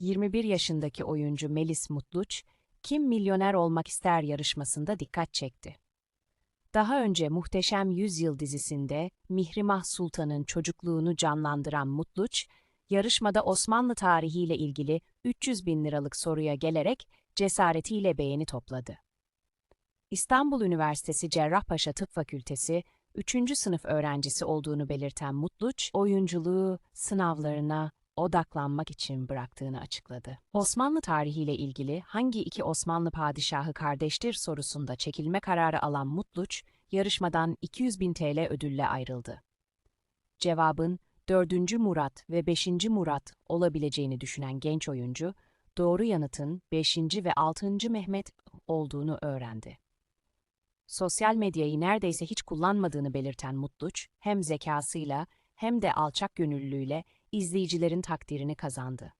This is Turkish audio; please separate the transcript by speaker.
Speaker 1: 21 yaşındaki oyuncu Melis Mutluç, Kim Milyoner Olmak İster yarışmasında dikkat çekti. Daha önce Muhteşem Yüzyıl dizisinde Mihrimah Sultan'ın çocukluğunu canlandıran Mutluç, yarışmada Osmanlı tarihiyle ilgili 300 bin liralık soruya gelerek cesaretiyle beğeni topladı. İstanbul Üniversitesi Cerrahpaşa Tıp Fakültesi 3. sınıf öğrencisi olduğunu belirten Mutluç, oyunculuğu sınavlarına odaklanmak için bıraktığını açıkladı. Osmanlı tarihiyle ilgili hangi iki Osmanlı padişahı kardeştir sorusunda çekilme kararı alan Mutluç, yarışmadan 200 bin TL ödülle ayrıldı. Cevabın 4. Murat ve 5. Murat olabileceğini düşünen genç oyuncu, doğru yanıtın 5. ve 6. Mehmet olduğunu öğrendi. Sosyal medyayı neredeyse hiç kullanmadığını belirten Mutluç, hem zekasıyla hem de alçak gönüllülüğüyle izleyicilerin takdirini kazandı.